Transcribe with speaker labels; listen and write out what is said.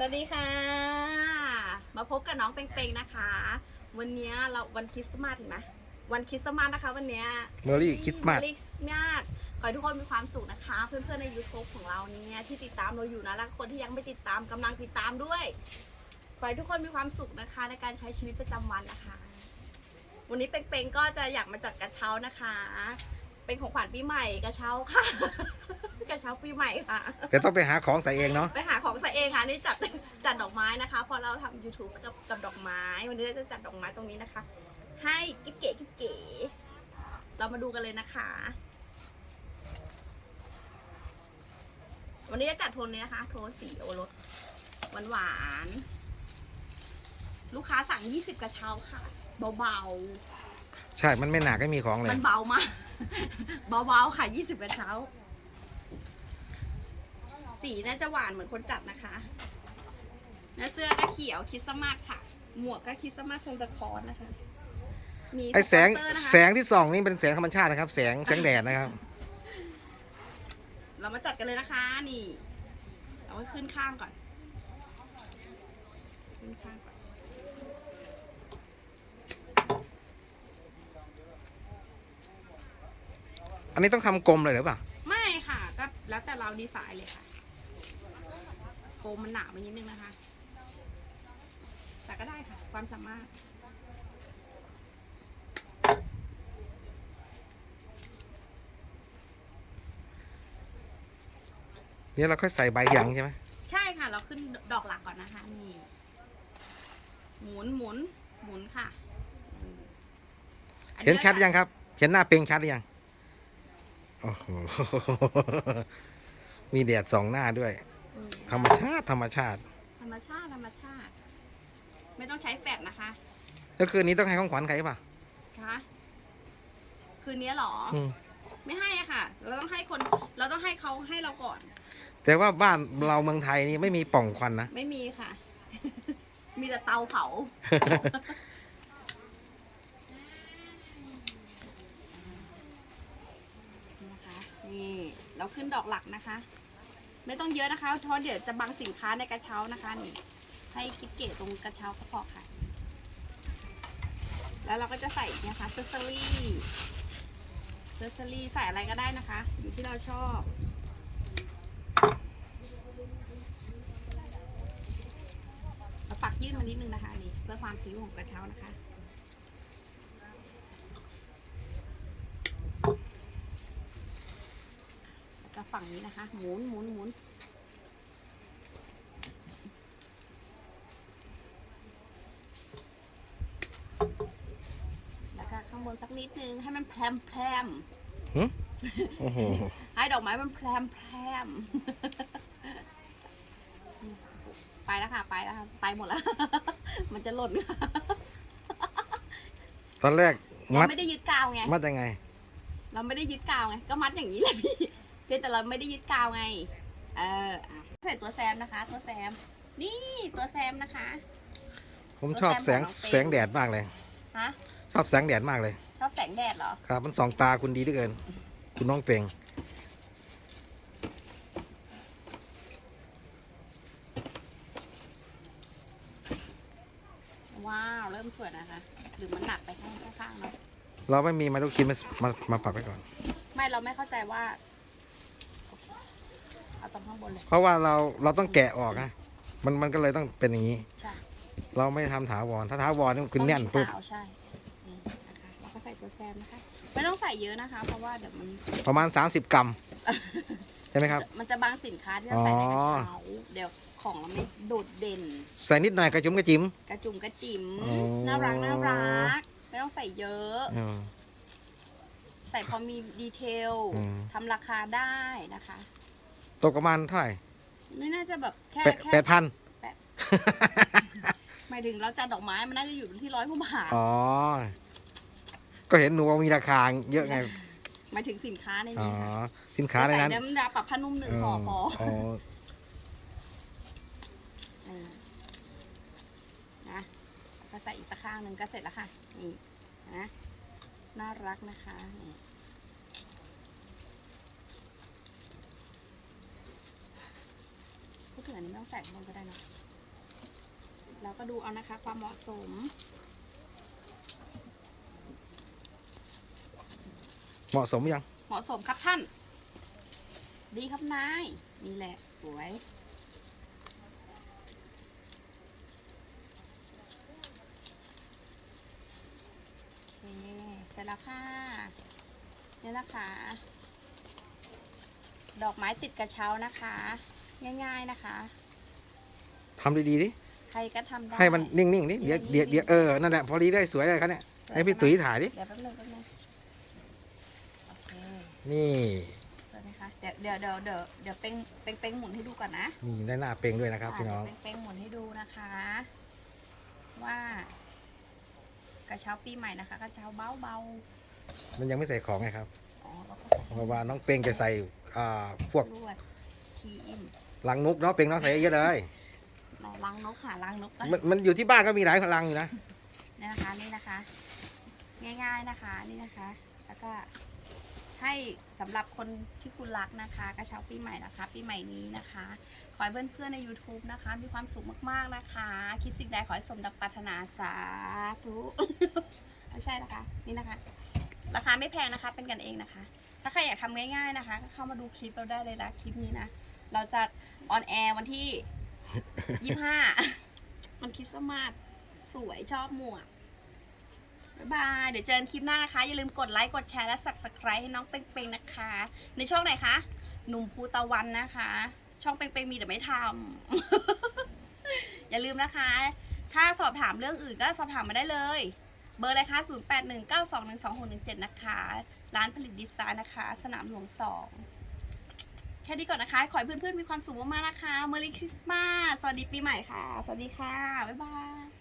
Speaker 1: สวัสดีค่ะ มาพบกับน้องเปงๆนะคะ วันเนี้ยเราวันคริสต์มาสเห็นไหมวันคริสต์มาสนะคะ วันเนี้ย
Speaker 2: เมอรี่คริสต์มาส
Speaker 1: เมอรี่คริสต์มาสขอให้ทุกคนมีความสุขนะคะ เพื่อนๆใน YouTube ของเราเนี่ยที่ติดตามเราอยู่นะและคนที่ยังไม่ติดตามกำลังติดตามด้วย ขอให้ทุกคนมีความสุขนะคะ ในการใช้ชีวิตประจำวันนะคะ วันนี้เปงๆก็จะอยากมาจัดกระเช้านะคะ เป็นของขวัญปีใหม่กระเช้าค่ะ กระเช้าปีใหม่ค่ะ
Speaker 2: แต่ต้องไปหาของใส่เองเนาะ
Speaker 1: ไปหาของใส่เองค่ะนี่จัดจัดดอกไม้นะคะเพอเราทำ YouTube กับกับดอกไม้ วันนี้เราจะจัดดอกไม้ตรงนี้นะคะ ให้กิ๊บเก๋กิ๊บเก๋ เรามาดูกันเลยนะคะ วันนี้จะจัดโทนนี้นะคะ โทนสีโอรสหวานหวานๆลูกค้าสั่ง 20 กระเช้าค่ะ เบา
Speaker 2: ใช่ มันไม่หนักไม่มีของเล
Speaker 1: ๆ
Speaker 2: ย
Speaker 1: มันเบามาก เบาๆค่ะ20กระเช้า สีน่าจะหวานเหมือนคนจัดนะคะแล้วเสื้อก็เขียวคริสต์มาสค่ะ หมวกก็คริสต์มาสซันตาคลอสนะคะ มี
Speaker 2: ไอแสง
Speaker 1: ปอนเซอร์นะคะ
Speaker 2: แสงที่ส่องนี่เป็นแสงธรรมชาตินะครับ แสงแสงแดดนะครับ
Speaker 1: เรามาจัดกันเลยนะคะ นี่ เอาไว้ขึ้นข้างก่อน ขึ้นข้างก่อน
Speaker 2: อันนี้ต้องทำกลมเลยหรือเปล่า
Speaker 1: ไม่ค่ะก็แล้วแต่เราดีไซน์เลยค่ะโฟมมันหนาไปนิดนึงนะคะ แต่ก็ได้ค่ะ ความสามารถ
Speaker 2: เนี่ยวเราค่อยใส่ใบหยังใช่ไหม
Speaker 1: ใช่ค่ะ เราขึ้นดอกหลักก่อนนะคะนี่หมุนหมุนหมุนค่ะนี่อั
Speaker 2: เห็นชัด
Speaker 1: ก็จะ
Speaker 2: ยังครับ เห็นหน้าเปลงชัดหรือยัง โอ้โหมีแดดสองหน้าด้วย
Speaker 1: นี่
Speaker 2: ธรรมชาติธรรมชาติ
Speaker 1: ธรรมชาติ ธรรมชาติ ไม่ต้องใช้แฟดนะคะ
Speaker 2: แล้วคืนนี้ต้องให้ของขวัญใครป่ะ
Speaker 1: คะคืนนี้เหรอ
Speaker 2: อืม
Speaker 1: ไม่ให้อะค่ะ เราต้องให้คน เราต้องให้เขาให้เราก่อน
Speaker 2: แต่ว่าบ้านเราเมืองไทยนี่ไม่มีปล่องควันนะ
Speaker 1: ไม่มีค่ะ มีแต่เตาเผา นี่เราขึ้นดอกหลักนะคะ ไม่ต้องเยอะนะคะเพราะเดี๋ยวจะบังสินค้าในกระเช้านะคะนี่ให้กิ๊บเก๋ตรงกระเช้าก็พอค่ะ แล้วเราก็จะใส่นี่ค่ะเซอร์เซอรี่เซอร์เซอรี่ใส่อะไรก็ได้นะคะ อยู่ที่เราชอบเราปักยื่นมานิดนึงนะคะนี่เพื่อความผิวของกระเช้านะคะ แล้วก็ ฝั่งนี้นะคะ หมุนหมุนหมุนแล้วก็ข้างบนสักนิดนึงให้มันแพรมแพรม
Speaker 2: หึโอ้โห
Speaker 1: ให้ดอกไม้มันแพรมแพรมไปแล้วค่ะ ไปแล้วค่ะ ไปหมดแล้ว มันจะหล่นค่ะ
Speaker 2: ตอนแรก
Speaker 1: เรา
Speaker 2: มัด
Speaker 1: ไม่ได้ยึดกาวไง
Speaker 2: มัดยังไง
Speaker 1: เราไม่ได้ยึดกาวไง ก็มัดอย่างนี้เลยพี่ เพียงแต่เราไม่ได้ยึดกาวไง เอออะใส่ตัวแซมนะคะ ตัวแซม นี่ตัวแซมนะคะ
Speaker 2: ผมชอบแสง
Speaker 1: ตัวแทนของน้องเปรม
Speaker 2: แสงแดดมากเลย
Speaker 1: ฮะ
Speaker 2: ชอบแสงแดดมากเลย
Speaker 1: ชอบแสงแดดเหรอ
Speaker 2: ครับ มันส่องตาคุณดีเหลือเกิน คุณน้องเปลง
Speaker 1: ว้าว เริ่มสวยนะคะ หรือมันหนักไปข้างข้างๆเนาะ
Speaker 2: เราไม่มีมาลูกชิ้นมามามาปักไว้ก่อน
Speaker 1: ไม่เราไม่เข้าใจว่าโอเค เอาตรงข้างบนเลย
Speaker 2: เพราะว่าเราเราต้องแกะออกนะมันมันก็เลยต้องเป็นอย่างนี้
Speaker 1: ใช่
Speaker 2: เราไม่ได้ทำถาวรถ้าถาวรนี่มันคือแน่น
Speaker 1: ต้อง
Speaker 2: ปุ๊บ
Speaker 1: มีกาวใช่นี่นะคะแล้วก็ใส่ตัวแซมนะคะ ไม่ต้องใส่เยอะนะคะ เพราะว่าเดี๋ยวมัน
Speaker 2: ประมาณ 30 กรัมใช่ไหมครับ
Speaker 1: มันจะบางสินค้าที่เราใส่ในกระเช้าเดี๋ยวของเราไม่โดดเด่น
Speaker 2: ใส่นิดหน่อยกระจุ้มกระจิ๋ม
Speaker 1: กระจุ่มกระจิ๋ม
Speaker 2: อ๋อ
Speaker 1: น่ารักน่ารักไม่ต้องใส่เยอะ
Speaker 2: อืม
Speaker 1: ใส่พอมีดีเทล
Speaker 2: อืม
Speaker 1: ทำราคาได้นะคะ
Speaker 2: ตกประมาณเท่าไหร่
Speaker 1: ไม่น่าจะแบบแค่
Speaker 2: แปด
Speaker 1: แค่
Speaker 2: แปดพัน
Speaker 1: แปดหมายถึงเราจัดดอกไม้มันน่าจะอยู่ที่ร้อยกว่าบาท
Speaker 2: อ๋อ ก็เห็นหนูว่ามีราคาเยอะไง
Speaker 1: หมายถึงสินค้าใน
Speaker 2: อ๋อ
Speaker 1: นี้ค่ะ
Speaker 2: สินค้าในนั้น
Speaker 1: ใส่น้ำยาปรับผ้านุ่มหนึ่งห่อพอ
Speaker 2: อ๋อ
Speaker 1: นี่นะแล้วก็ใส่อีกตะข้างหนึ่งก็เสร็จแล้วค่ะนี่นะน่ารักนะคะนี่พูด ถึงอันนี้ไม่ต้องใส่ข้างบนก็ได้เนอะเราก็ดูเอานะคะ ความเหมาะสม
Speaker 2: เหมาะสมยัง
Speaker 1: เหมาะสมครับท่าน ดีครับนาย นี่แหละ สวย โอเคเสร็จแล้วค่ะนี่นะคะ ดอกไม้ติดกระเช้านะคะ ง่ายๆนะคะ
Speaker 2: ทำดีๆดิ
Speaker 1: ใครก็ทำได้
Speaker 2: ให้มันนิ่งๆดิเดี๋ยวเดี๋ยวเดี๋ยวเออนั่นแหละพอดีได้สวยเลยครับเนี่ยให้พี่ตุ๋ยถ่ายดิ
Speaker 1: เดี๋ยวแป๊บนึงแป๊บนึงโอเค
Speaker 2: นี่
Speaker 1: สวยไหมคะเดี๋ยวเดี๋ยวเดี๋ยวเดี๋ยวเดี๋ยวเป้งเป้งเป้งหมุนให้ดูก่อนนะ
Speaker 2: นี่ได้หน้าเปลงด้วยนะครับพี่น้อง
Speaker 1: เดี๋ยวเป้งๆหมุนให้ดูนะคะ ว่ากระเช้าปีใหม่นะคะกระเช้าเบาเบา
Speaker 2: มันยังไม่ใส่ของไงครับ
Speaker 1: ๆอ๋อแล้วก็
Speaker 2: เพราะว่าน้องเปลงจะใส่อ่าพวก
Speaker 1: ลวดคีม
Speaker 2: ลังนกเนาะเปลงเนาะใส่เยอะเลย
Speaker 1: ไหนล้างนกหาล้างนกนะ
Speaker 2: มันมันอยู่ที่บ้านก็มีหลายลังอยู่นะ
Speaker 1: นี่นะคะนี่นะคะ ง่ายๆนะคะนี่นะคะ แล้วก็ให้สำหรับคนที่คุณรักนะคะ กระเช้าปีใหม่นะคะ ปีใหม่นี้นะคะ ขอให้เพื่อนๆใน YouTube นะคะ มีความสุขมากๆนะคะ คิดสิ่งใดขอให้สมดังปรารถนาสาธุ ไม่ใช่นะคะ นี่นะคะ ราคาไม่แพงนะคะ เป็นกันเองนะคะ ถ้าใครอยากทำง่ายๆนะคะ ก็เข้ามาดูคลิปเราได้เลยนะคลิปนี้นะ เราจะออนแอร์วันที่ยี่ห้ามันคริสต์มาสสวยชอบหมวกบ๊ายบาย เดี๋ยวเจอกันคลิปหน้านะคะ อย่าลืมกดไลค์กดแชร์และ subscribe ให้น้องเป้งๆนะคะ ในช่องไหนคะหนุ่มภูตะวันนะคะ ช่องเป้งๆมีแต่ไม่ทำ อย่าลืมนะคะ ถ้าสอบถามเรื่องอื่นก็สอบถามมาได้เลย เบอร์อะไรคะ 0819212617 นะคะ ร้านผลิตดีไซน์นะคะ สนามหลวงสอง ค่นี้ก่อนนะคะ ขอให้เพื่อนๆมีความสุขมากๆนะคะเมอร์รี่คริสต์มาสสวัสดีปีใหม่ค่ะ สวัสดีค่ะ บ๊ายบาย